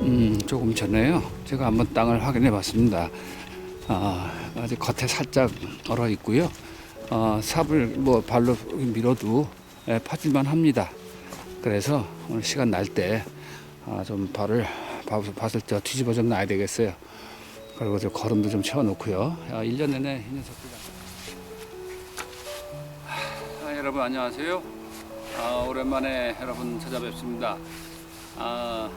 음, 조금 전에요. 제가 한번 땅을 확인해 봤습니다. 아, 아직 겉에 살짝 얼어 있고요. 어, 삽을 뭐 발로 밀어도 예, 파질만 합니다. 그래서 오늘 시간 날때 아, 좀 발을 밭- 밭을 저 뒤집어 좀 놔야 되겠어요. 그리고 저 거름도 좀 채워놓고요. 아, 1년 내내 이 녀석들. 아, 여러분 안녕하세요. 아, 오랜만에 여러분 찾아뵙습니다. 아,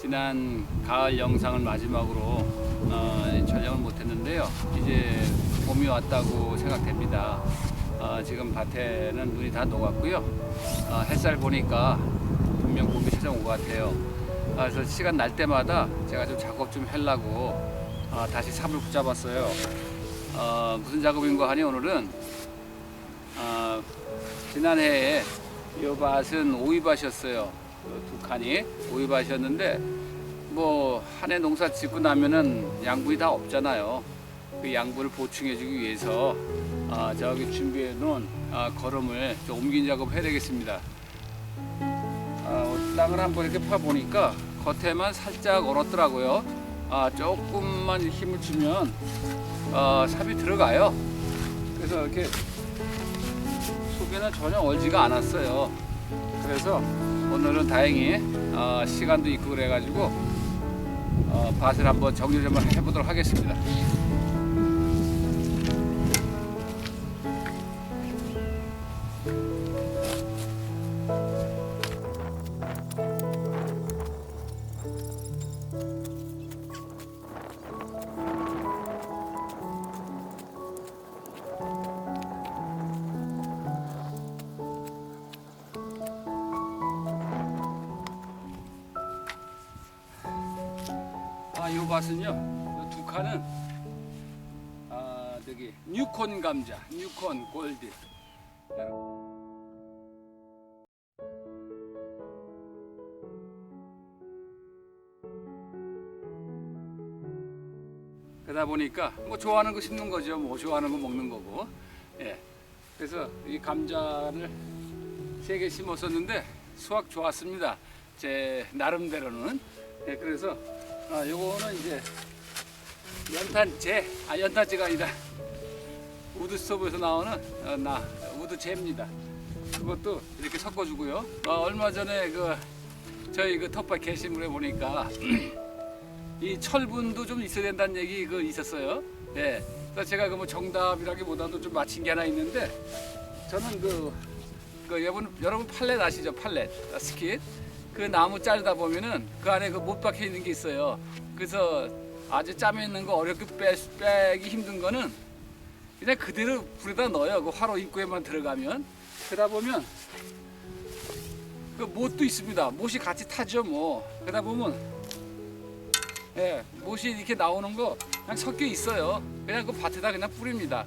지난 가을 영상을 마지막으로 어, 촬영을 못했는데요. 이제 봄이 왔다고 생각됩니다. 어, 지금 밭에는 눈이 다 녹았고요. 어, 햇살 보니까 분명 봄이 찾아온 것 같아요. 아, 그래서 시간 날 때마다 제가 좀 작업 좀 하려고 아, 다시 삽을 붙잡았어요. 어, 무슨 작업인가 하니 오늘은 아, 지난해에 이 밭은 오이밭이었어요. 그두 칸이 오이밭이었는데 뭐 한 해 농사 짓고 나면은 양분이 다 없잖아요. 그 양분을 보충해주기 위해서 아, 저기 준비해 놓은 아, 좀 옮긴 작업 해야 되겠습니다. 아, 땅을 한번 이렇게 파 보니까 겉에만 살짝 얼었더라고요. 아, 조금만 힘을 주면 아, 삽이 들어가요. 그래서 이렇게 속에는 전혀 얼지가 않았어요. 그래서 오늘은 다행히 어, 시간도 있고 그래가지고 어, 밭을 한번 정리 좀 해보도록 하겠습니다. 밭은요, 이두 칸은 아, 저기 뉴콘 감자, 뉴콘 골드. 그러다 보니까 뭐 좋아하는 거 심는 거죠. 뭐 좋아하는 거 먹는 거고. 예. 그래서 이 감자를 세 개 심었었는데 수확 좋았습니다. 제 나름대로는. 예, 그래서 아, 요거는 이제 연탄재, 아 연탄재가 아니라 우드 스토브에서 나오는 어, 나 우드 재입니다. 그것도 이렇게 섞어주고요. 어, 얼마 전에 그 저희 그 텃밭 게시물에 보니까 이 철분도 좀 있어야 된다는 얘기 그 있었어요. 예. 그래서 제가 그 뭐 정답이라기보다도 좀 맞힌 게 하나 있는데 저는 그, 그 여러분 여러분 팔렛 아시죠? 팔렛 아, 스킷. 그 나무 자르다 보면은 그 안에 그 못 박혀 있는 게 있어요. 그래서 아주 짬에 있는 거 어렵게 빼, 빼기 힘든 거는 그냥 그대로 불에다 넣어요. 그 화로 입구에만 들어가면 그러다 보면 그 못도 있습니다. 못이 같이 타죠 뭐. 그러다 보면 예, 못이 이렇게 나오는 거 그냥 섞여 있어요. 그냥 그 밭에다 그냥 뿌립니다.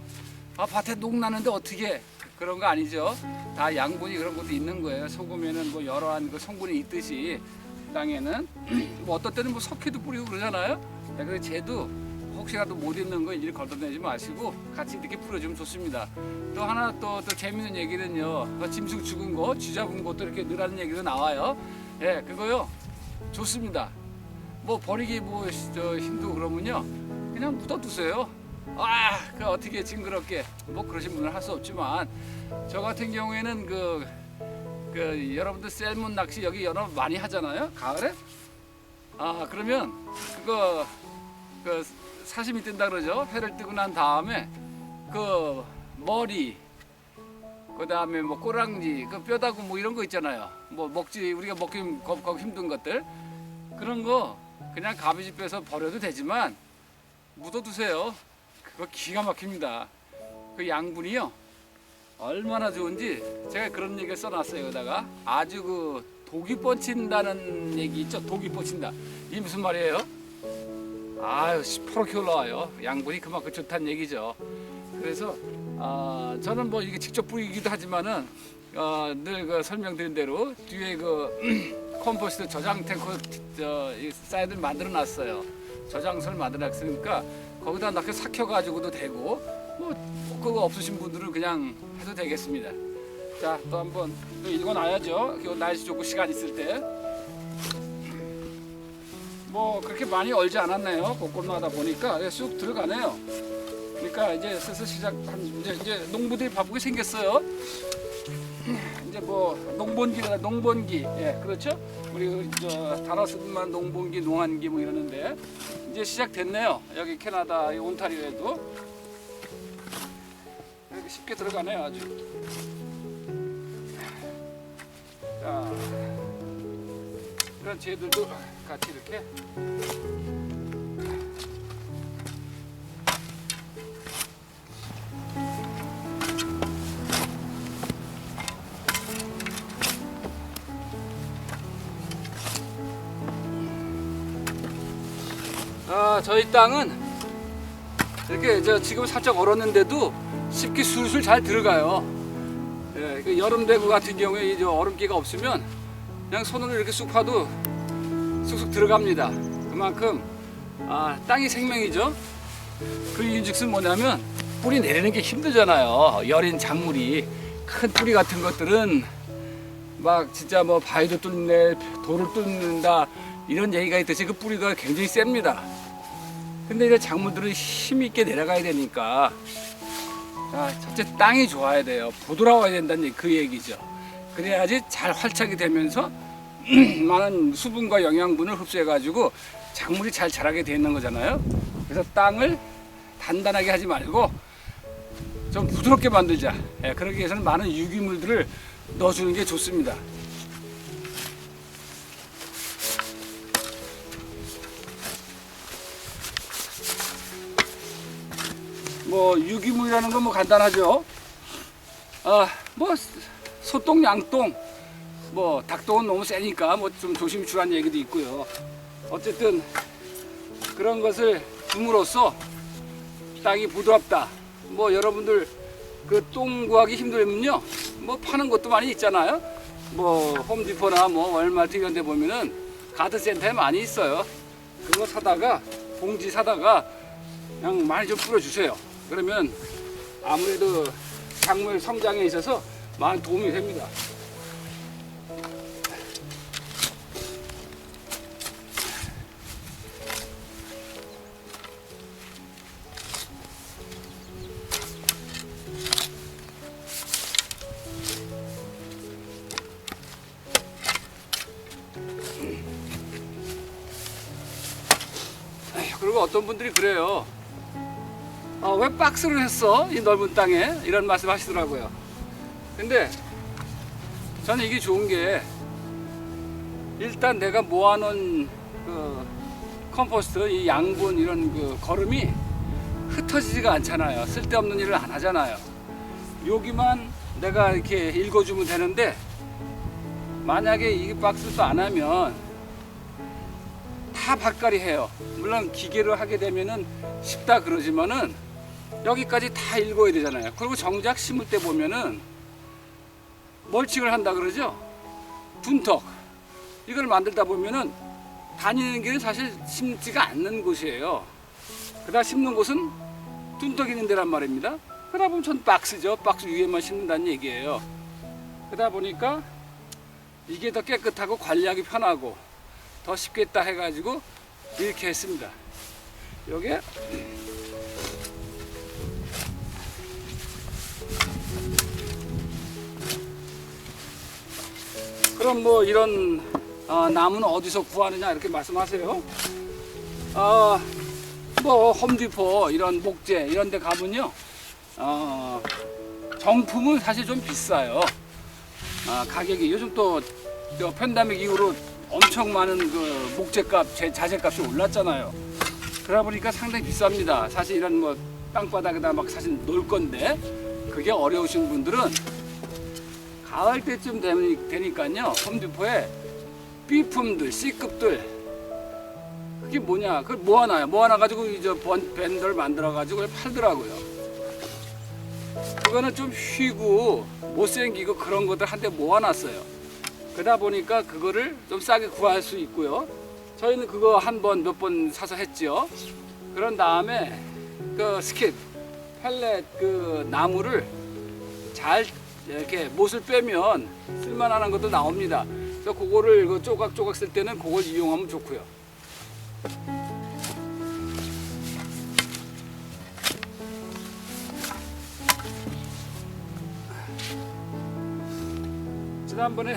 아 밭에 녹 나는데 어떻게 그런 거 아니죠? 다 양분이 그런 것도 있는 거예요. 소금에는 뭐 여러한 그 성분이 있듯이 땅에는 뭐 어떤 때는 뭐 석회도 뿌리고 그러잖아요. 네, 그래서 쟤도 혹시라도 못 있는 거 일일이 걸러내지 마시고 같이 이렇게 뿌려주면 좋습니다. 또 하나 또, 또 재밌는 얘기는요. 그 짐승 죽은 거, 쥐 잡은 것도 이렇게 넣으라는 얘기도 나와요. 예, 그거요. 좋습니다. 뭐 버리기 뭐 저 힘들고 그러면요 그냥 묻어두세요. 아, 그 어떻게 징그럽게 뭐 그러신 분은 할 수 없지만 저 같은 경우에는 그, 그 여러분들 셀문 낚시 여기 연어 많이 하잖아요 가을에. 아 그러면 그거 그 사심이 뜬다 그러죠. 회를 뜨고 난 다음에 그 머리 그 다음에 뭐 꼬랑지 그 뼈다구 뭐 이런 거 있잖아요. 뭐 먹지 우리가 먹기 힘든 것들 그런 거 그냥 가비지 빼서 버려도 되지만 묻어두세요. 그거 기가 막힙니다. 그 양분이요 얼마나 좋은지 제가 그런 얘기를 써놨어요. 여기다가 아주 그 독이 뻗친다는 얘기 있죠. 독이 뻗친다. 이게 무슨 말이에요? 아유 시퍼렇게 올라와요. 양분이 그만큼 좋다는 얘기죠. 그래서 아, 저는 뭐 이게 직접 뿌리기도 하지만은 어, 늘그 설명드린 대로 뒤에 그 컴포스트 저장 탱크 저, 이 사이드를 만들어 놨어요. 저장소를 만들어 놨으니까 거기다 낙게 삭혀가지고도 되고 뭐 그거 없으신 분들은 그냥 해도 되겠습니다. 자 또 한번 또 읽어놔야죠. 그 날씨 좋고 시간 있을 때. 뭐 그렇게 많이 얼지 않았네요. 곳곳마다 보니까 예, 쑥 들어가네요. 그러니까 이제 슬슬 시작한 이제 이제 농부들이 바쁘게 생겼어요. 이제 뭐 농번기가 농번기 예 그렇죠 우리 저 다라스만 농번기 농한기 뭐 이러는데 이제 시작됐네요. 여기 캐나다 이 온타리오에도. 이렇게 쉽게 들어가네요 아주. 자 그런 쟤들도 같이 이렇게 저희 땅은 이렇게 저 지금 살짝 얼었는데도 쉽게 술술 잘 들어가요. 예, 그 여름 대구 같은 경우에 이제 얼음기가 없으면 그냥 손으로 이렇게 쑥 파도 쑥쑥 들어갑니다. 그만큼 아, 땅이 생명이죠. 그 이유즉슨 뭐냐면 뿌리 내리는 게 힘들잖아요. 여린 작물이 큰 뿌리 같은 것들은 막 진짜 뭐 바위도 뚫네 돌을 뚫는다 이런 얘기가 있듯이 그 뿌리가 굉장히 셉니다. 근데 이제 작물들은 힘 있게 내려가야 되니까 아, 첫째 땅이 좋아야 돼요. 부드러워야 된다는 그 얘기죠. 그래야지 잘 활착이 되면서 많은 수분과 영양분을 흡수해가지고 작물이 잘 자라게 되는 거잖아요. 그래서 땅을 단단하게 하지 말고 좀 부드럽게 만들자. 예, 그러기 위해서는 많은 유기물들을 넣어주는 게 좋습니다. 뭐 유기물이라는 건 뭐 간단하죠. 아, 뭐 소똥, 양똥, 뭐 닭똥은 너무 세니까 뭐 좀 조심 주라는 얘기도 있고요. 어쨌든 그런 것을 줌으로써 땅이 부드럽다. 뭐 여러분들 그 똥 구하기 힘들면요, 뭐 파는 것도 많이 있잖아요. 뭐 홈디포나 뭐 월마트 이런 데 보면은 가드센터에 많이 있어요. 그거 사다가 봉지 사다가 그냥 많이 좀 뿌려주세요. 그러면 아무래도 작물 성장에 있어서 많은 도움이 됩니다. 그리고 어떤 분들이 그래요. 어, 왜 박스를 했어? 이 넓은 땅에 이런 말씀 하시더라고요. 근데 저는 이게 좋은 게 일단 내가 모아놓은 그 컴포스트, 이 양분 이런 그 거름이 흩어지지가 않잖아요. 쓸데없는 일을 안 하잖아요. 여기만 내가 이렇게 읽어주면 되는데 만약에 이 박스도 안 하면 다 바깥이 해요. 물론 기계로 하게 되면은 쉽다 그러지만은 여기까지 다 읽어야 되잖아요. 그리고 정작 심을 때 보면은 멀칭을 한다 그러죠. 둔턱 이걸 만들다 보면은 다니는 길은 사실 심지가 않는 곳이에요. 그다 심는 곳은 둔턱 있는 데란 말입니다. 그러다 보면 전 박스죠. 박스 위에만 심는다는 얘기예요. 그러다 보니까 이게 더 깨끗하고 관리하기 편하고 더 쉽겠다 해가지고 이렇게 했습니다. 요게 그럼 뭐 이런 어, 나무는 어디서 구하느냐 이렇게 말씀하세요. 어, 뭐 홈디포 이런 목재 이런 데 가면요. 어, 정품은 사실 좀 비싸요. 아, 가격이 요즘 또저 팬데믹 이후로 엄청 많은 그 목재값, 제 자재값이 올랐잖아요. 그러다 보니까 상당히 비쌉니다. 사실 이런 뭐 땅바닥에다 막 사실 놓을 건데 그게 어려우신 분들은 가을 때쯤 되니- 되니까요. 홈디포에 B품들, C급들 그게 뭐냐? 그걸 모아놔요. 모아놔 가지고 이제 번- 밴들 만들어 가지고 팔더라고요. 그거는 좀 휘고 못생기고 그런 것들 한데 모아놨어요. 그러다 보니까 그거를 좀 싸게 구할 수 있고요. 저희는 그거 한 번 몇 번 사서 했지요. 그런 다음에 그 스킵 펠렛 그 나무를 잘 이렇게 못을 빼면 쓸만한 것도 나옵니다. 그래서 그거를 그 조각조각 쓸 때는 그걸 이용하면 좋고요. 지난번에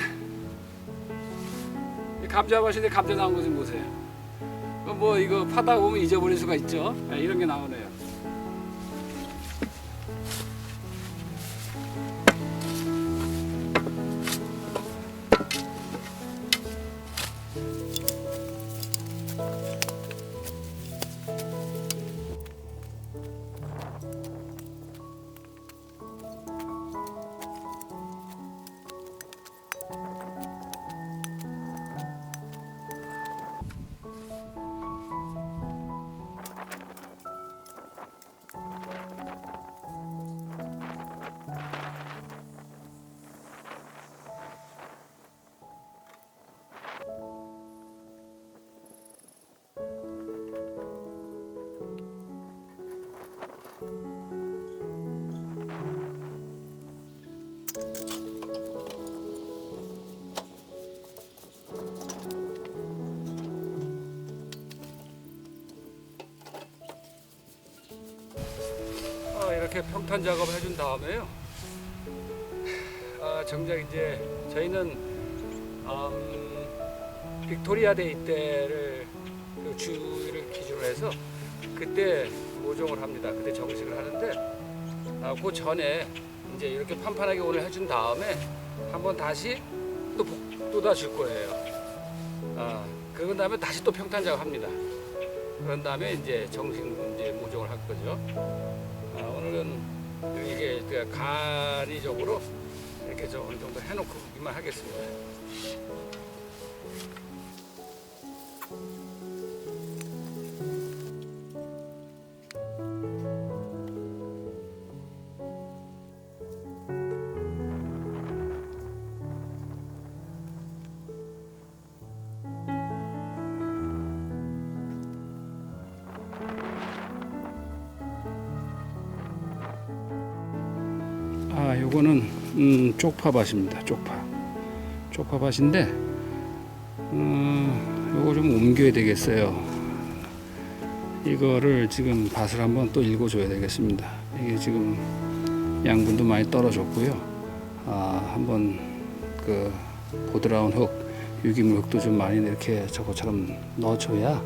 이 감자밭인데 감자 나온 거 좀 보세요. 그뭐 이거 파다 보면 잊어버릴 수가 있죠. 네, 이런 게 나오네요. 이렇게 평탄 작업을 해준 다음에요. 아, 정작 이제 저희는 음, 빅토리아 데이 때를 그 주를 기준으로 해서 그때 모종을 합니다. 그때 정식을 하는데 아, 그 전에 이제 이렇게 판판하게 오늘 해준 다음에 한번 다시 또 또다 줄 거예요. 아, 그런 다음에 다시 또 평탄 작업합니다. 그런 다음에 이제 정식 이제 모종을 할 거죠. 아, 오늘은 이게 그 간이적으로 이렇게 좀 어느 정도 해놓고만 하겠습니다. 쪽파밭입니다. 쪽파. 쪽파밭인데 음, 요거 좀 옮겨야 되겠어요. 이거를 지금 밭을 한번 또 읽어줘야 되겠습니다. 이게 지금 양분도 많이 떨어졌고요. 아, 한번 그 보드라운 흙, 유기물 흙도 좀 많이 이렇게 저것처럼 넣어줘야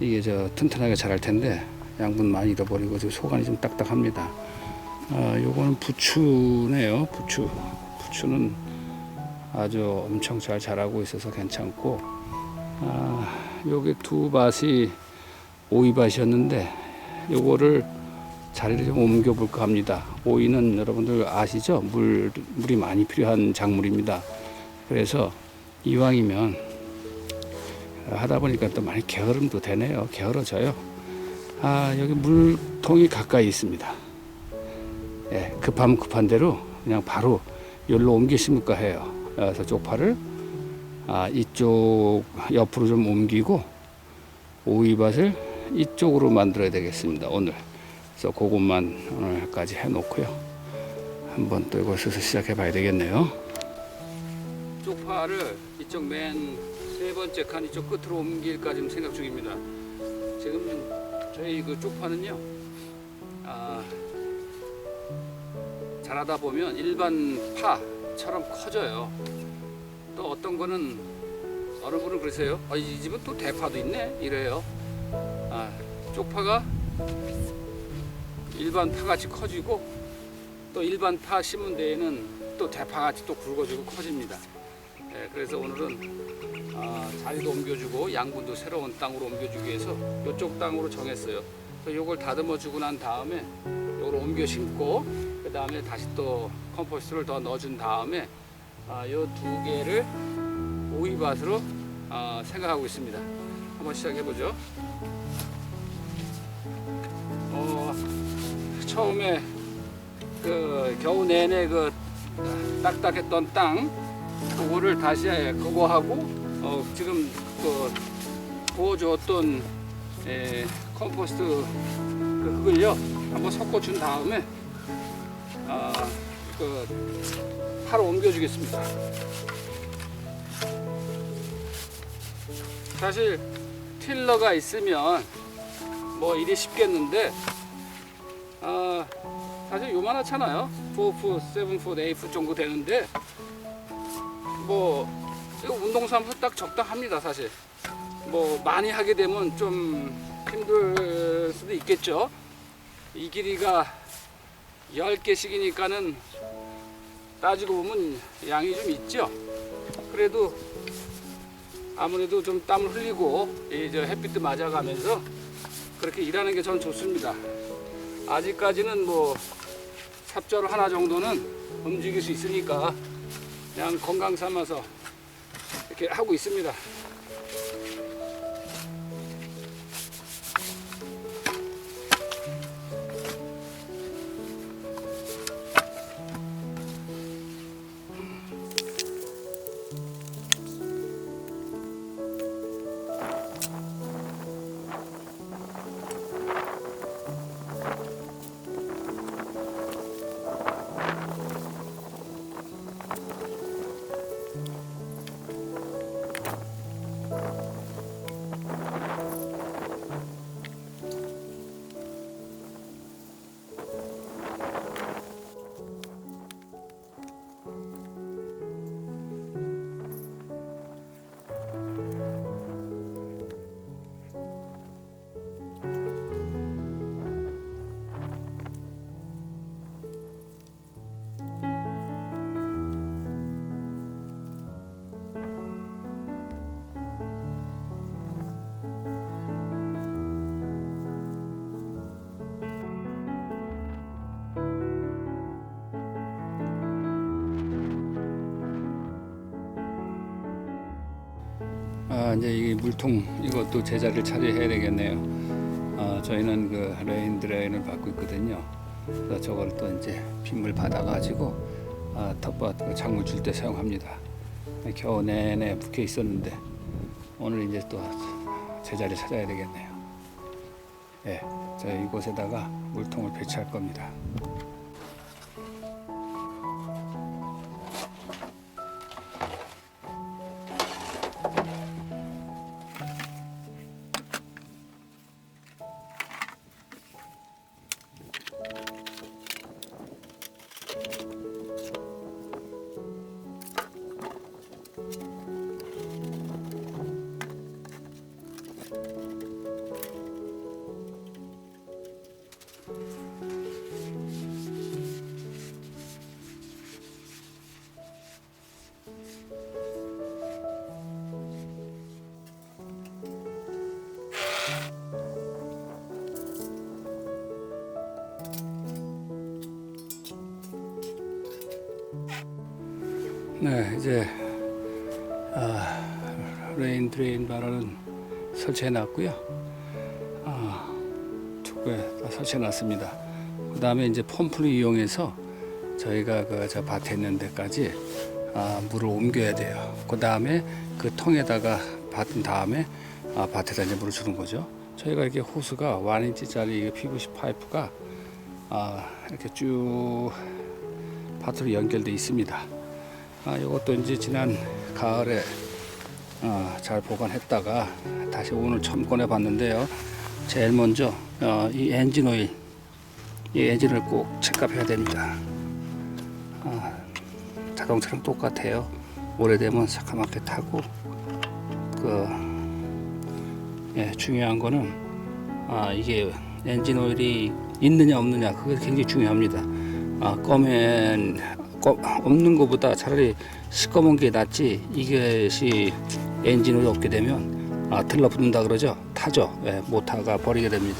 이게 저 튼튼하게 자랄 텐데 양분 많이 잃어버리고 지금 소간이 좀 딱딱합니다. 아, 요거는 부추네요. 부추. 부추는 아주 엄청 잘 자라고 있어서 괜찮고, 아, 요게 두 밭이 오이밭이었는데, 요거를 자리를 좀 옮겨 볼까 합니다. 오이는 여러분들 아시죠? 물, 물이 많이 필요한 작물입니다. 그래서 이왕이면 하다 보니까 또 많이 게으름도 되네요. 게으러져요. 아, 여기 물통이 가까이 있습니다. 예, 급하면 급한 대로 그냥 바로 열로 심을까 해요. 그래서 쪽파를 아, 이쪽 옆으로 좀 옮기고 오이밭을 이쪽으로 만들어야 되겠습니다. 오늘. 그래서 그것만 오늘까지 해놓고요. 한번 또 이걸 슬슬 시작해 봐야 되겠네요. 쪽파를 이쪽 맨 세 번째 칸 이쪽 끝으로 옮길까 지금 생각 중입니다. 지금 저희 그 쪽파는요. 자라다 보면 일반 파처럼 커져요. 또 어떤 거는 어느 분은 그러세요. 아, 이 집은 또 대파도 있네 이래요. 아, 쪽파가 일반 파같이 커지고 또 일반 파 심은 데에는 또 대파같이 또 굵어지고 커집니다. 예, 그래서 오늘은 아, 자리도 옮겨주고 양분도 새로운 땅으로 옮겨주기 위해서 이쪽 땅으로 정했어요. 그래서 이걸 다듬어 주고 난 다음에 이걸 옮겨 심고 그 다음에 다시 또 컴포스트를 더 넣어준 다음에 아, 이두 개를 오이밭으로 아, 생각하고 있습니다. 한번 시작해 보죠. 어, 처음에 그 겨우 내내 그 딱딱했던 땅 그거를 다시 그거 하고 어, 지금 그 부어주었던 에, 컴포스트 그 흙을요. 한번 섞어 준 다음에 아, 그 파로 옮겨 주겠습니다. 사실 틸러가 있으면 뭐 일이 쉽겠는데 아 사실 요만하잖아요. 4풋, 7풋, 8풋 정도 되는데 뭐 이거 운동삼수 딱 적당합니다 사실. 뭐 많이 하게 되면 좀 힘들 수도 있겠죠 이 길이가 10개씩이니까는 따지고 보면 양이 좀 있죠 그래도 아무래도 좀 땀을 흘리고 이저 햇빛도 맞아가면서 그렇게 일하는 게 저는 좋습니다. 아직까지는 뭐 삽절 하나 정도는 움직일 수 있으니까 그냥 건강 삼아서 이렇게 하고 있습니다. 이제 이 물통 이것도 제자리를 차려야 되겠네요. 아 저희는 그 레인 드레인을 받고 있거든요. 그래서 저걸 또 이제 빗물 받아가지고 아 텃밭 그 작물 줄 때 사용합니다. 겨우 내내 붙여 있었는데 오늘 이제 또 제자리 찾아야 되겠네요. 예, 저 이곳에다가 물통을 배치할 겁니다. 네, 이제 아, 레인 드레인 발화는 설치해 놨고요. 아, 축구에 다 설치해 놨습니다. 그 다음에 이제 펌프를 이용해서 저희가 그 저 밭에 있는 데까지 아, 물을 옮겨야 돼요. 그 다음에 그 통에다가 받은 다음에 아, 밭에다 이제 물을 주는 거죠. 저희가 이렇게 호스가 1인치짜리 PVC 파이프가 아, 이렇게 쭉 밭으로 연결돼 있습니다. 아, 이것도 이제 지난 가을에 어, 잘 보관했다가 다시 오늘 처음 꺼내 봤는데요. 제일 먼저 어, 이 엔진 오일, 이 엔진을 꼭 체크해야 됩니다. 아, 자동차랑 똑같아요. 오래되면 새까맣게 타고 그 예, 중요한 거는 아, 이게 엔진 오일이 있느냐 없느냐 그게 굉장히 중요합니다. 아, 검은 꺼- 없는 것보다 차라리 시꺼먼 게 낫지 이것이 엔진 오일이 없게 되면 아, 들러붙는다 그러죠? 타죠. 예, 모터가 버리게 됩니다.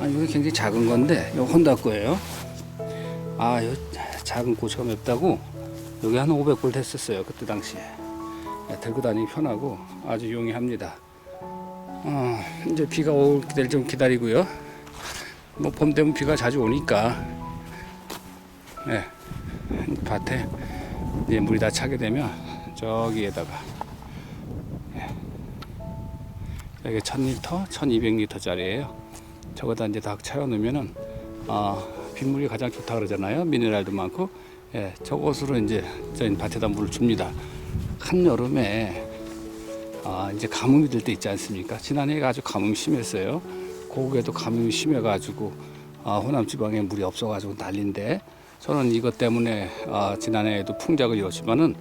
아, 이거 굉장히 작은 건데 이거 혼다 거예요. 아 이 작은 고추가 맵다고? 여기 한 500불 됐었어요 그때 당시에. 예, 들고 다니기 편하고 아주 용이합니다. 어, 이제 비가 올 때를 좀 기다리고요. 뭐 봄 되면 비가 자주 오니까. 예, 밭에 이제 물이 다 차게 되면 저기에다가 예, 여기 1000리터, 1200리터짜리예요. 저거다 이제 다 채워 놓으면은 아, 빗물이 가장 좋다 그러잖아요. 미네랄도 많고 예, 저것으로 이제 저희 밭에다 물을 줍니다. 한 여름에 아, 이제 가뭄이 될때 있지 않습니까? 지난해가 아주 가뭄이 심했어요. 고국에도 가뭄이 심해 가지고 아, 호남 지방에 물이 없어 가지고 난리인데 저는 이것 때문에 아, 지난해에도 풍작을 이뤘지만은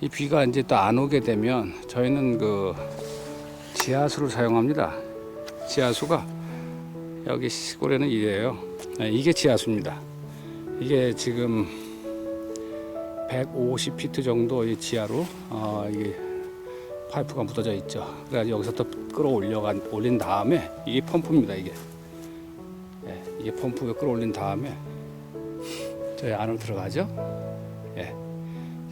이 비가 이제 또 안 오게 되면 저희는 그 지하수를 사용합니다. 지하수가 여기 시골에는 이래요. 네, 이게 지하수입니다. 이게 지금 150피트 정도 이 지하로 어, 이게 파이프가 묻어져 있죠. 그래서 여기서 또 끌어올려가 올린 다음에 이게 펌프입니다. 이게 예, 이게 펌프가 끌어올린 다음에 저희 안으로 들어가죠. 예,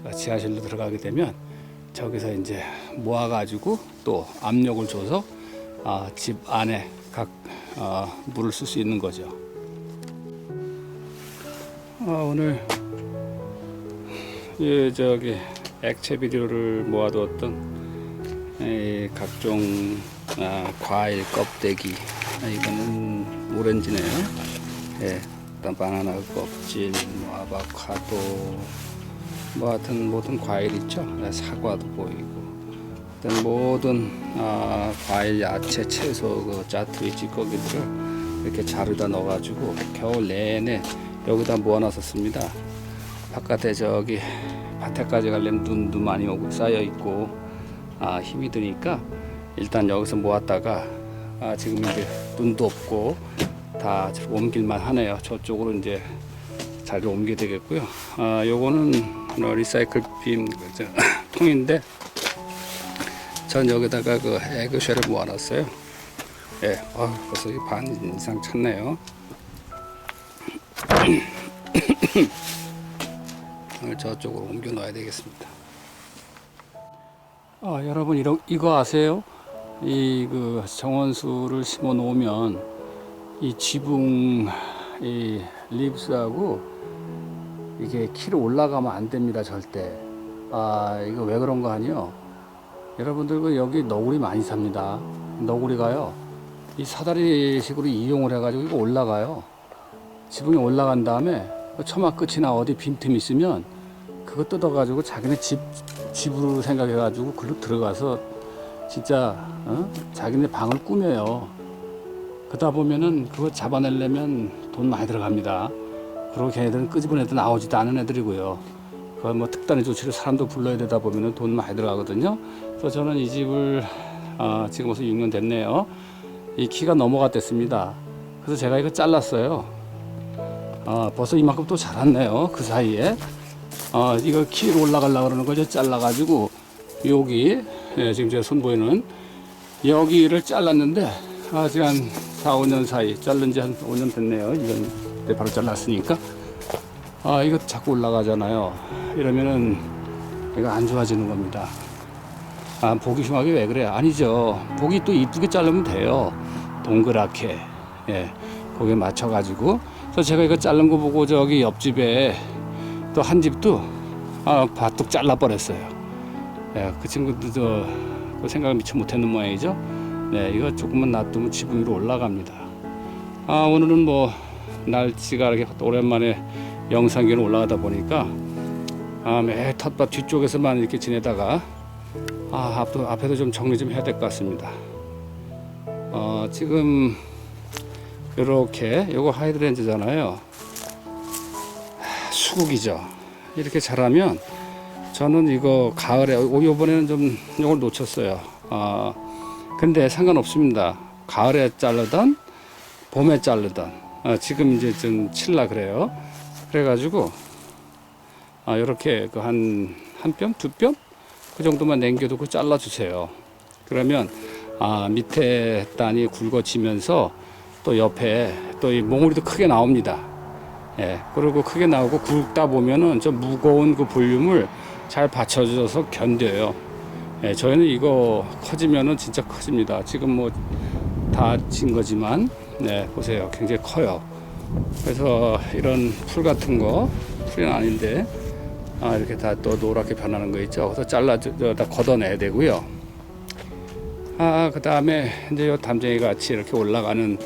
자, 지하실로 들어가게 되면 저기서 이제 모아가지고 또 압력을 줘서 아, 집 안에 각 아, 물을 쓸 수 있는 거죠. 아, 오늘 예, 저기 액체 비료를 모아두었던 이 각종 아, 과일 껍데기 아, 이거는 오렌지네요. 예, 일단 바나나 껍질, 뭐 아보카도, 뭐 하여튼 모든 과일 있죠. 네, 사과도 보이고, 일단 모든 아, 과일, 야채, 채소, 그 짜투리 찌꺼기들을 이렇게 자루에다 넣어가지고 겨울 내내 여기다 모아놨었습니다. 바깥에 저기 밭에까지 가려면 눈도 많이 오고 쌓여 있고 아, 힘이 드니까 일단 여기서 모았다가 아, 지금 이제 눈도 없고 다 옮길만 하네요. 저쪽으로 이제 자리를 옮겨야 되겠고요. 아, 요거는 뭐 리사이클 빔 저, 통인데 전 여기다가 그 에그쉘을 모아놨어요. 예, 아, 벌써 이반 이상 찼네요. 저쪽으로 옮겨 놔야 되겠습니다. 아, 여러분 이거 아세요? 이 그 정원수를 심어 놓으면 이 지붕 이 립스하고 이게 키로 올라가면 안 됩니다 절대. 아 이거 왜 그런 거 아니요? 여러분들 그 여기 너구리 많이 삽니다. 너구리가요 이 사다리 식으로 이용을 해가지고 이거 올라가요. 지붕에 올라간 다음에 그 처마 끝이나 어디 빈틈 있으면 그거 뜯어가지고 자기네 집 집으로 생각해가지고 글로 들어가서 진짜 어? 자기네 방을 꾸며요. 그러다 보면은 그거 잡아내려면 돈 많이 들어갑니다. 그리고 걔네들은 애들 나오지도 않은 애들이고요. 그뭐 특단의 조치를 사람도 불러야 되다 보면은 돈 많이 들어가거든요. 그래서 저는 이 집을 아, 지금 벌써 6년 됐네요. 이 키가 넘어갔댔습니다. 그래서 제가 이거 잘랐어요. 아, 벌써 이만큼 또 자랐네요. 그 사이에. 아, 이거 키로 올라가려고 그러는 거죠. 잘라가지고, 여기, 예, 지금 제 손 보이는, 여기를 잘랐는데, 아직 한 4, 5년 사이, 자른 지 한 5년 됐네요. 이건 내 바로 잘랐으니까. 아, 이거 자꾸 올라가잖아요. 이러면은, 이거 안 좋아지는 겁니다. 아, 보기 흉하게 왜 그래? 아니죠. 보기 또 이쁘게 자르면 돼요. 동그랗게. 예. 거기에 맞춰가지고. 그래서 제가 이거 자른 거 보고 저기 옆집에 또 한 집도 아, 바뚝 잘라버렸어요. 예, 그 친구도 저, 그 생각을 미처 못했는 모양이죠. 네, 이거 조금만 놔두면 지붕 위로 올라갑니다. 아, 오늘은 뭐 날씨가 이렇게 오랜만에 영상기로 올라가다 보니까 아, 매 텃밭 뒤쪽에서만 이렇게 지내다가 아, 앞도, 앞에도 좀 정리 좀 해야 될 것 같습니다. 어, 지금 이렇게 요거 하이드렌즈잖아요. 수국이죠. 이렇게 자라면 저는 이거 가을에 오, 요번에는 좀 이걸 놓쳤어요. 아 근데 상관없습니다. 가을에 자르던 봄에 자르던 아, 지금 이제 좀 칠라 그래요. 그래가지고 아 이렇게 그 한 한 뼘 두 뼘 그 정도만 남겨두고 잘라주세요. 그러면 아 밑에 단이 굵어지면서 또 옆에 또 이 몽우리도 크게 나옵니다. 예, 그리고 크게 나오고 굵다 보면은 좀 무거운 그 볼륨을 잘 받쳐줘서 견뎌요. 예, 저희는 이거 커지면은 진짜 커집니다. 지금 뭐다진 거지만, 네, 보세요. 굉장히 커요. 그래서 이런 풀 같은 거, 풀은 아닌데, 아, 이렇게 다 또 노랗게 변하는 거 있죠. 그래서 잘라, 저, 다 걷어내야 되고요. 아, 그 다음에 이제 요 담쟁이 같이 이렇게 올라가는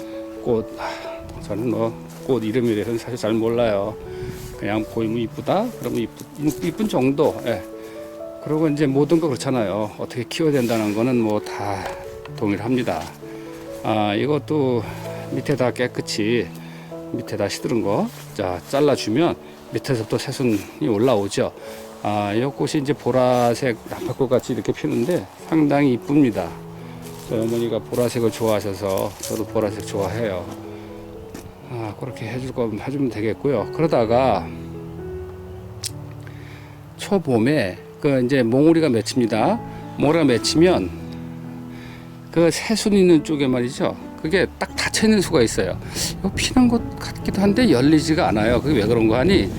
꽃, 아, 저는 뭐 꽃 이름에 대해서는 사실 잘 몰라요. 그냥 보이면 이쁘다? 그러면 이쁘, 이쁜 정도. 예. 그리고 이제 모든 거 그렇잖아요. 어떻게 키워야 된다는 거는 뭐 다 동일합니다. 아, 이것도 밑에다 깨끗이 밑에다 시드른 거, 자, 잘라주면 밑에서부터 새순이 올라오죠. 아, 이 꽃이 이제 보라색 나팔꽃 같이 이렇게 피는데 상당히 이쁩니다. 어머니가 보라색을 좋아하셔서 저도 보라색 좋아해요. 아, 그렇게 해줄 거 해주면 되겠고요. 그러다가 초봄에 그 이제 몽우리가 맺힙니다. 몽우리가 맺히면 그 새순 있는 쪽에 말이죠. 그게 딱 닫혀 있는 수가 있어요. 이거 피는 것 같기도 한데 열리지가 않아요. 그게 왜 그런 거 하니?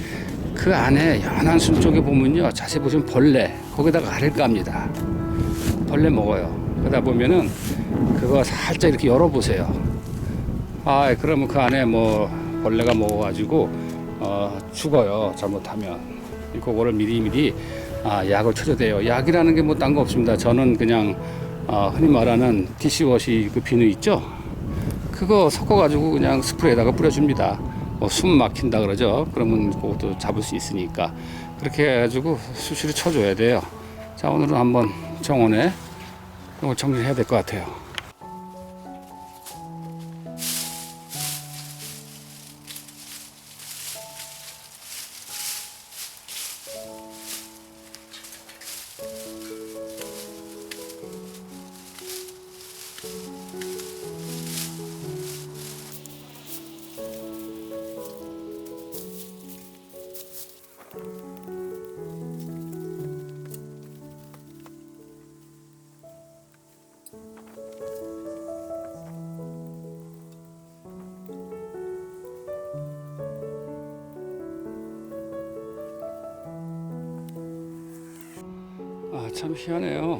그 안에 연한 순 쪽에 보면요. 자세히 보시면 벌레 거기다가 알을 깝니다. 벌레 먹어요. 그러다 보면은 그거 살짝 이렇게 열어보세요. 아, 그러면 그 안에 뭐 벌레가 먹어가지고 어, 죽어요. 잘못하면. 그거를 미리미리 아, 약을 쳐줘야 돼요. 약이라는 게 뭐 딴 거 없습니다. 저는 그냥 어, 흔히 말하는 디시워시 그 비누 있죠? 그거 섞어가지고 그냥 스프레이에다가 뿌려줍니다. 뭐 숨 막힌다 그러죠. 그러면 그것도 잡을 수 있으니까 그렇게 해가지고 수시로 쳐줘야 돼요. 자 오늘은 한번 정원에 이걸 정리해야 될 것 같아요. 아, 참 희한해요.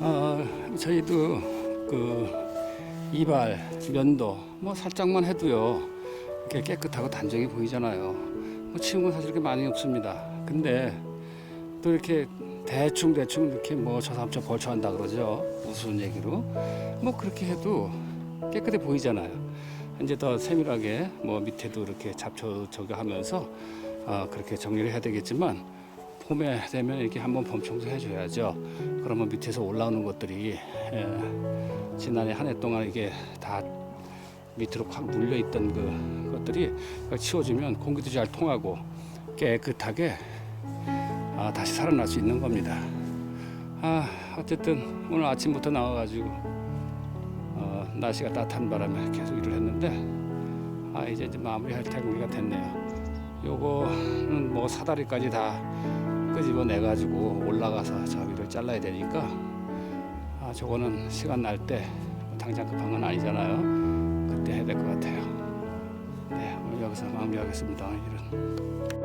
아, 저희도 그 이발, 면도 뭐 살짝만 해도요. 이렇게 깨끗하고 단정해 보이잖아요. 뭐 치운 건 사실 그렇게 많이 없습니다. 근데 또 이렇게 대충 대충 이렇게 뭐 저삼초 벌초 한다 그러죠. 우스운 얘기로. 뭐 그렇게 해도 깨끗해 보이잖아요. 이제 더 세밀하게 뭐 밑에도 이렇게 잡초 저기 하면서 아, 그렇게 정리를 해야 되겠지만 봄에 되면 이렇게 한번 봄 청소 해 줘야죠. 그러면 밑에서 올라오는 것들이 예, 지난해 한 해 동안 이게 다 밑으로 확 물려 있던 그 것들이 치워주면 공기도 잘 통하고 깨끗하게 아, 다시 살아날 수 있는 겁니다. 아 어쨌든 오늘 아침부터 나와가지고 어, 날씨가 따뜻한 바람에 계속 일을 했는데 아 이제 이제 마무리할 때가 됐네요. 요거는 뭐 사다리까지 다 끄집어내 가지고 올라가서 저 위를 잘라야 되니까 아 저거는 시간 날 때 당장 급한 건 아니잖아요. 그때 해야 될 것 같아요. 네 오늘 여기서 마무리하겠습니다. 일은.